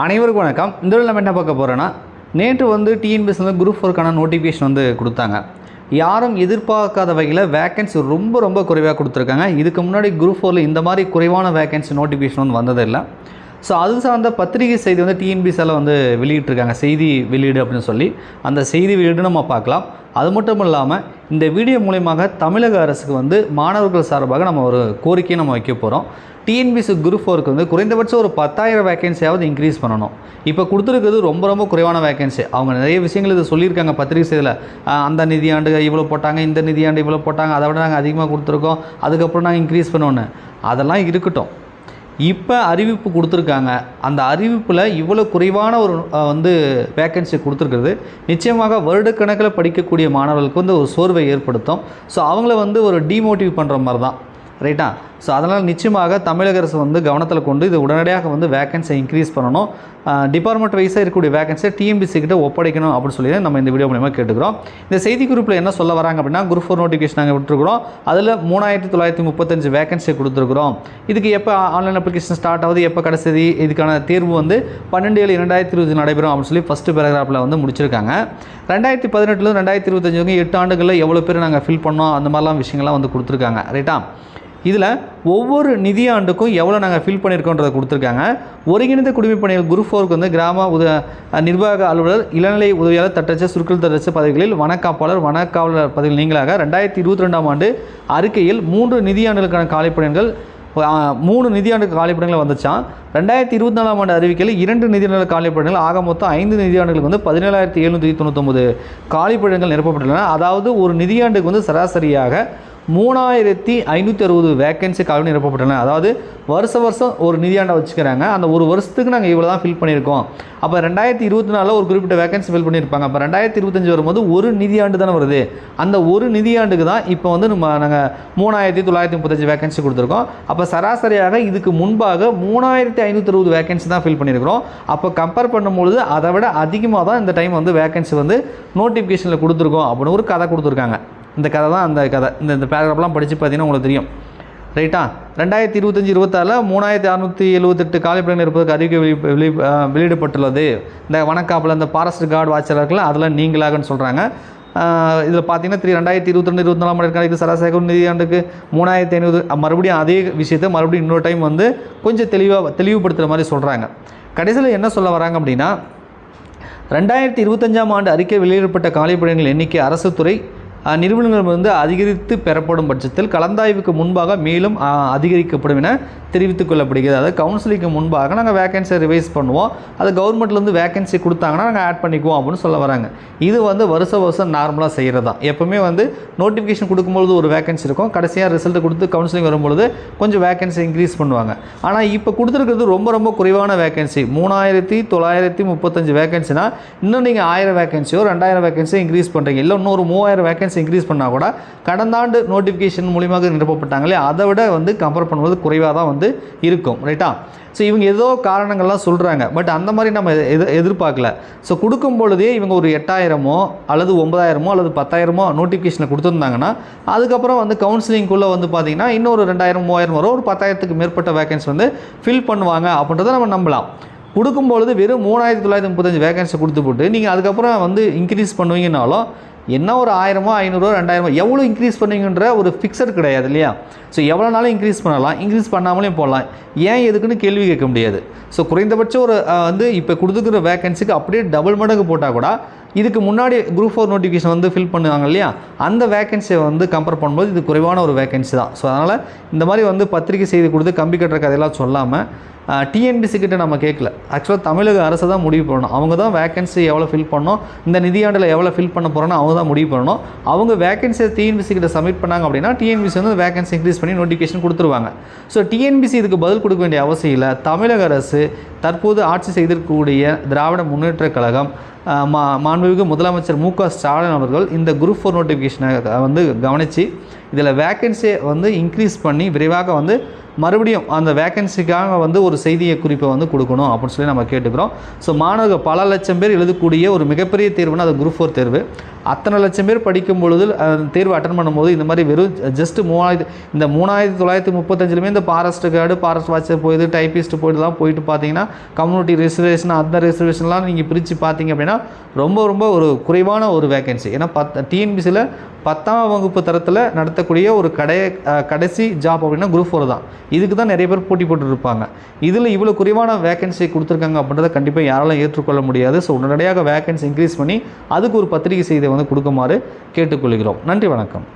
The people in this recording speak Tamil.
அனைவருக்கும் வணக்கம். இந்த நம்ம என்ன பார்க்க போகிறோன்னா நேற்று வந்து டிஎன்பிஎஸ் வந்து குரூப் ஃபோருக்கான நோட்டிஃபிகேஷன் வந்து கொடுத்தாங்க. யாரும் எதிர்பார்க்காத வகையில் வேக்கன்சி ரொம்ப ரொம்ப குறைவாக கொடுத்துருக்காங்க. இதுக்கு முன்னாடி குரூப் ஃபோரில் இந்த மாதிரி குறைவான வேகன்சி நோட்டிஃபிகேஷன் வந்து வந்ததில்லை ஸோ அது சார்ந்த பத்திரிகை செய்தி வந்து டிஎன்பிஎஸ்சில் வந்து வெளியிட்டிருக்காங்க. செய்தி வெளியீடு அப்படின்னு சொல்லி. அந்த செய்தி வெளியீடு நம்ம பார்க்கலாம். அது மட்டும் இல்லாமல் இந்த வீடியோ மூலயமாக தமிழக அரசுக்கு வந்து மாணவர்கள் சார்பாக நம்ம ஒரு கோரிக்கையை நம்ம வைக்க போகிறோம் டிஎன்பிசி குரூப் ஃபோருக்கு வந்து குறைந்தபட்சம் ஒரு பத்தாயிரம் வேகன்சியாவது இன்க்ரீஸ் பண்ணணும். இப்போ கொடுத்துருக்கிறது ரொம்ப ரொம்ப குறைவான வேகன்சி அவங்க நிறைய விஷயங்கள் இது சொல்லியிருக்காங்க பத்திரிகை செய்தியில். அந்த நிதியாண்டு இவ்வளோ போட்டாங்க இந்த நிதியாண்டு இவ்வளோ போட்டாங்க அதை விட நாங்கள் அதிகமாக கொடுத்துருக்கோம் அதுக்கப்புறம் நாங்கள் இன்க்ரீஸ் பண்ணோன்னு அதெல்லாம் இருக்கட்டும். இப்போ அறிவிப்பு கொடுத்துருக்காங்க. அந்த அறிவிப்பில் இவ்வளோ குறைவான ஒரு வந்து வேக்கன்சி கொடுத்துருக்கிறது. நிச்சயமாக வருடக்கணக்கில் படிக்கக்கூடிய மாணவர்களுக்கு வந்து ஒரு சோர்வை ஏற்படுத்தும். ஸோ அவங்கள வந்து ஒரு டிமோட்டிவ் பண்ணுற மாதிரி தான் ரைட்டா ஸோ அதனால் நிச்சயமாக தமிழக அரசு வந்து கவனத்தில் கொண்டு இது உடனடியாக வந்து வேக்கன்ஸை இன்க்ரீஸ் பண்ணணும். டிபார்ட்மெண்ட் வைஸாக இருக்கக்கூடிய வேகன்சியை டிஎம்பிசி கிட்ட ஒப்படைக்கணும் அப்படின்னு சொல்லி நம்ம இந்த வீடியோ மூலயமா கேட்டுக்கிறோம். இந்த செய்தி குறிப்பில் என்ன சொல்ல வராங்க அப்படின்னா குரூப் ஃபோர் நோட்டிஃபிகேஷன் நாங்கள் விட்டுருக்குறோம். அதில் மூணாயிரத்தி தொள்ளாயிரத்தி முப்பத்தஞ்சு வேகன்சி கொடுத்துருக்குறோம். இதுக்கு எப்போ ஆன்லைன் அப்ளிகேஷன் ஸ்டார்ட் ஆகுது எப்போ கடைசி இதுக்கான தேர்வு வந்து பன்னெண்டு ஏழு இரண்டாயிரத்தி இருபது நடைபெறும் அப்படின்னு சொல்லி ஃபஸ்ட்டு பேராகிராஃபில் வந்து முடிச்சிருக்காங்க. ரெண்டாயிரத்தி பதினெட்டுலேருந்து ரெண்டாயிரத்தி இருபத்தஞ்சு எட்டு ஆண்டுகளில் எவ்வளோ பேர் நாங்கள் ஃபில் பண்ணோம்? அந்த மாதிரிலாம் விஷயங்கள்லாம் வந்து கொடுத்துருக்காங்க. ரைட்டா இதில் ஒவ்வொரு நிதியாண்டுக்கும் எவ்வளோ நாங்கள் ஃபில் பண்ணியிருக்கோன்றதை கொடுத்துருக்காங்க. ஒருங்கிணைந்த குடிமை பணிகள் குரூப் ஃபோருக்கு வந்து கிராம உத நிர்வாக அலுவலர் இளநிலை உதவியாளர் தட்டச்சு சுருக்கல் தட்டச்ச பதவிகளில் வனக்காப்பாளர் வனக்காவலர் பதவிகள் நீங்களாக ரெண்டாயிரத்தி இருபத்தி ரெண்டாம் ஆண்டு அறிக்கையில் மூன்று நிதியாண்டுகளுக்கான காலிப்பணிகள் மூணு நிதியாண்டுக்கு காலிப்படங்கள் வந்துச்சான் ரெண்டாயிரத்தி இருபத்தி நாலாம் ஆண்டு அறிவிக்கையில் இரண்டு நிதியாண்டு காலிப்படங்கள் ஆக மொத்தம் ஐந்து நிதியாண்டுகளுக்கு வந்து பதினேழாயிரத்தி எழுநூற்றி தொண்ணூத்தொம்பது காலிப்படங்கள் நிரப்பப்பட்டுள்ளன. அதாவது ஒரு நிதியாண்டுக்கு வந்து சராசரியாக மூணாயிரத்தி ஐநூற்றி அறுபது வேக்கன்சி காலி நிரப்பப்பட்டன. அதாவது வருஷ வருஷம் ஒரு நிதியாண்டை வச்சுக்கிறாங்க. அந்த ஒரு வருஷத்துக்கு நாங்கள் இவ்வளோ தான் ஃபில் பண்ணியிருக்கோம். அப்போ ரெண்டாயிரத்தி இருபத்தி நாலில் ஒரு குறிப்பிட்ட வேக்கன்சி ஃபில் பண்ணியிருப்பாங்க. அப்போ ரெண்டாயிரத்தி இருபத்தஞ்சு வரும்போது ஒரு நிதியாண்டு தானே வருது. அந்த ஒரு நிதியாண்டுக்கு தான் இப்போ வந்து நம்ம நாங்கள் மூணாயிரத்தி தொள்ளாயிரத்தி முப்பத்தஞ்சு வேக்கன்சி கொடுத்துருக்கோம். அப்போ சராசரியாக இதுக்கு முன்பாக மூணாயிரத்தி ஐநூற்றி அறுபது வேக்கன்சி தான் ஃபில் பண்ணியிருக்கிறோம். அப்போ கம்பேர் பண்ணும்பொழுது அதை விட அதிகமாக தான் இந்த டைம் வந்து வேக்கன்சி வந்து நோட்டிஃபிகேஷனில் கொடுத்துருக்கோம் அப்படின்னு ஒரு கதை கொடுத்துருக்காங்க. இந்த கதை தான் அந்த கதை. இந்த இந்த பேராகிராஃப்லாம் படித்து பார்த்தீங்கன்னா உங்களுக்கு தெரியும். ரைட்டா ரெண்டாயிரத்தி இருபத்தஞ்சி இருபத்தாறில் மூணாயிரத்தி அறநூற்றி எழுபத்தெட்டு காலிப்படங்கள் இருப்பதற்கு அறிக்கை வெளி வெளி வெளியிடப்பட்டுள்ளது. இந்த வனக்காப்பில் இந்த ஃபாரஸ்ட் கார்டு வாட்சலர்கள் அதில் நீங்களாகன்னு சொல்கிறாங்க இதில் பார்த்தீங்கன்னா த்ரீ ரெண்டாயிரத்தி இருபத்தி ரெண்டு இருபத்தி நாலாம் ஆண்டு சராசரி நிதியாண்டுக்கு மூணாயிரத்தி ஐநூறு மறுபடியும் அதே விஷயத்தை மறுபடியும் இன்னொரு டைம் வந்து கொஞ்சம் தெளிவாக தெளிவுபடுத்துகிற மாதிரி சொல்கிறாங்க கடைசியில் என்ன சொல்ல வராங்க அப்படின்னா ரெண்டாயிரத்தி இருபத்தஞ்சாம் ஆண்டு அறிக்கை வெளியிடப்பட்ட காலிப்படைகள் எண்ணிக்கை அரசு துறை நிறுவனங்கள் வந்து அதிகரித்து பெறப்படும் பட்சத்தில் கலந்தாய்வுக்கு முன்பாக மேலும் அதிகரிக்கப்படும் என தெரிவித்துக் கொள்ளப்படுகிறது. அதாவது கவுன்சிலிங்க்கு முன்பாக நாங்கள் வேகன்சியை ரிவைஸ் பண்ணுவோம். அது கவர்மெண்ட்லேருந்து வேகன்சி கொடுத்தாங்கன்னா நாங்கள் ஆட் பண்ணிக்குவோம் அப்படின்னு சொல்ல வராங்க. இது வந்து வருஷ வருஷம் நார்மலாக செய்கிறது தான் எப்போவுமே வந்து நோட்டிஃபிகேஷன் கொடுக்கும்பொழுது ஒரு வேகன்சி இருக்கும். கடைசியாக ரிசல்ட் கொடுத்து கவுன்சிலிங் வரும்பொழுது கொஞ்சம் வேகன்சி இன்க்ரீஸ் பண்ணுவாங்க. ஆனால் இப்போ கொடுத்துருக்கிறது ரொம்ப ரொம்ப குறைவான வேகன்சி மூணாயிரத்தி தொள்ளாயிரத்தி முப்பத்தஞ்சு வேகன்சினா இன்னும் நீங்கள் ஆயிரம் வேகன்சியோ ரெண்டாயிரம் வேகன்சியோ இன்க்ரீஸ் பண்ணுறீங்க இல்லை இன்னொரு மூவாயிரம் வேகன்சி இன்க்ரீஸ் பண்ணால் கூட கடந்த ஆண்டு நோட்டிஃபிகேஷன் மூலியமாக நிரப்பப்பட்டாங்களே அதை விட வந்து கம்பேர் பண்ணும்போது குறைவாக தான் வந்து இருக்கும் ரைட்டா ஸோ இவங்க ஏதோ காரணங்கள்லாம் சொல்கிறாங்க பட் அந்த மாதிரி நம்ம எது எதிர்பார்க்கல. ஸோ கொடுக்கும் பொழுதே இவங்க ஒரு எட்டாயிரமோ அல்லது ஒன்பதாயிரமோ அல்லது பத்தாயிரமோ நோட்டிஃபிகேஷனில் கொடுத்துருந்தாங்கன்னா அதுக்கப்புறம் வந்து கவுன்சிலிங்குள்ளே வந்து பார்த்தீங்கன்னா இன்னொரு ரெண்டாயிரம் மூவாயிரம் வரும். ஒரு பத்தாயிரத்துக்கு மேற்பட்ட வேகன்சி வந்து ஃபில் பண்ணுவாங்க அப்படின்றத நம்ம நம்பலாம். கொடுக்கும்பொழுது வெறும் மூணாயிரத்தி தொள்ளாயிரத்தி முப்பத்தஞ்சு வேகன்சி கொடுத்து போட்டு நீங்கள் அதுக்கப்புறம் வந்து இன்க்ரீஸ் பண்ணுவீங்கனாலும் என்ன ஒரு ஆயிரமோ ஐநூறுரூவா ரெண்டாயிரமோ எவ்வளோ இன்க்ரீஸ் பண்ணுவீங்கன்ற ஒரு ஃபிக்ஸட் கிடையாது இல்லையா? ஸோ எவ்வளோ நாளும் இன்க்ரீஸ் பண்ணலாம் இன்க்ரீஸ் பண்ணாமலையும் போடலாம். ஏன் எதுக்குன்னு கேள்வி கேட்க முடியாது. ஸோ குறைந்தபட்சம் ஒரு வந்து இப்போ கொடுத்துக்கிற வேகன்சிக்கு அப்படியே டபுள் மடங்கு போட்டால் கூட இதுக்கு முன்னாடி குரூப் ஃபோர் நோட்டிஃபிகேஷன் வந்து ஃபில் பண்ணுவாங்க இல்லையா? அந்த வேகன்சியை வந்து கம்பேர் பண்ணும்போது இது குறைவான ஒரு வேகன்சி தான். ஸோ அதனால் இந்த மாதிரி வந்து பத்திரிகை செய்தி கொடுத்து கம்பி கட்டுற கதையெல்லாம் சொல்லாமல் டிஎன்பிசி கிட்ட நம்ம கேட்கல. ஆக்சுவலாக தமிழக அரசு தான் முடிவு பண்ணணும். அவங்க தான் வேகன்சி எவ்வளோ ஃபில் பண்ணணும் இந்த நிதியாண்டில் எவ்வளோ ஃபில் பண்ண போகிறோன்னு அவங்க தான் முடிவு பண்ணணும். அவங்க வேகன்சியை டிஎன்பிசி கிட்ட சப்மிட் பண்ணாங்க அப்படின்னா டிஎன்பிசி வந்து வேகன்சி இன்க்ரீஸ் பண்ணி நோட்டிஃபிகேஷன் கொடுத்துருவாங்க. ஸோ டிஎன்பிசி இதுக்கு பதில் கொடுக்க வேண்டிய அவசியம் இல்லை. தமிழக அரசு தற்போது ஆட்சி செய்திருக்கக்கூடிய திராவிட முன்னேற்றக் கழகம் மா மாண்புமிகு முதலமைச்சர் மு க ஸ்டாலின் அவர்கள் இந்த குரூப் ஃபோர் நோட்டிஃபிகேஷனை வந்து கவனித்து இதில் வேக்கன்சியை வந்து இன்க்ரீஸ் பண்ணி விரைவாக வந்து மறுபடியும் அந்த வேக்கன்சிக்காக வந்து ஒரு செய்தியை குறிப்பை வந்து கொடுக்கணும் அப்படின்னு சொல்லி நம்ம கேட்டுக்கிறோம். ஸோ மாணவர்கள் பல லட்சம் பேர் எழுதக்கூடிய ஒரு மிகப்பெரிய தேர்வுனா அது குரூப் ஃபோர் தேர்வு. அத்தனை லட்சம் பேர் படிக்கும் பொழுது அந்த தேர்வு அட்டன் பண்ணும்போது இந்த மாதிரி வெறும் ஜஸ்ட் மூவாயிரத்து இந்த மூணாயிரத்தி தொள்ளாயிரத்தி முப்பத்தஞ்சிலுமே இந்த ஃபாரஸ்ட் கார்டு ஃபாரஸ்ட் வாட்சர் போயிது டைப்பிஸ்ட் போயிட்டுலாம் போயிட்டு பார்த்தீங்கன்னா கம்யூனிட்டி ரிசர்வேஷன் அந்த ரிசர்வேஷன்லாம் நீங்கள் பிரித்து பார்த்தீங்க அப்படின்னா ரொம்ப ரொம்ப ஒரு குறைவான ஒரு வேகன்சி ஏன்னா பத் டிஎன்பிசியில் பத்தாம் வகுப்பு தரத்தில் நடத்தக்கூடிய ஒரு கடை கடைசி ஜாப் அப்படின்னா குரூப் ஃபோர் தான். இதுக்கு தான் நிறைய பேர் போட்டி போட்டுருப்பாங்க. இதில் இவ்வளோ குறைவான வேகன்சி கொடுத்துருக்காங்க அப்படின்றத கண்டிப்பாக யாராலும் ஏற்றுக்கொள்ள முடியாது. ஸோ உடனடியாக வேகன்சி இன்க்ரீஸ் பண்ணி அதுக்கு ஒரு பத்திரிகை செய்தியை வந்து கொடுக்குமாறு கேட்டுக்கொள்கிறோம். நன்றி வணக்கம்.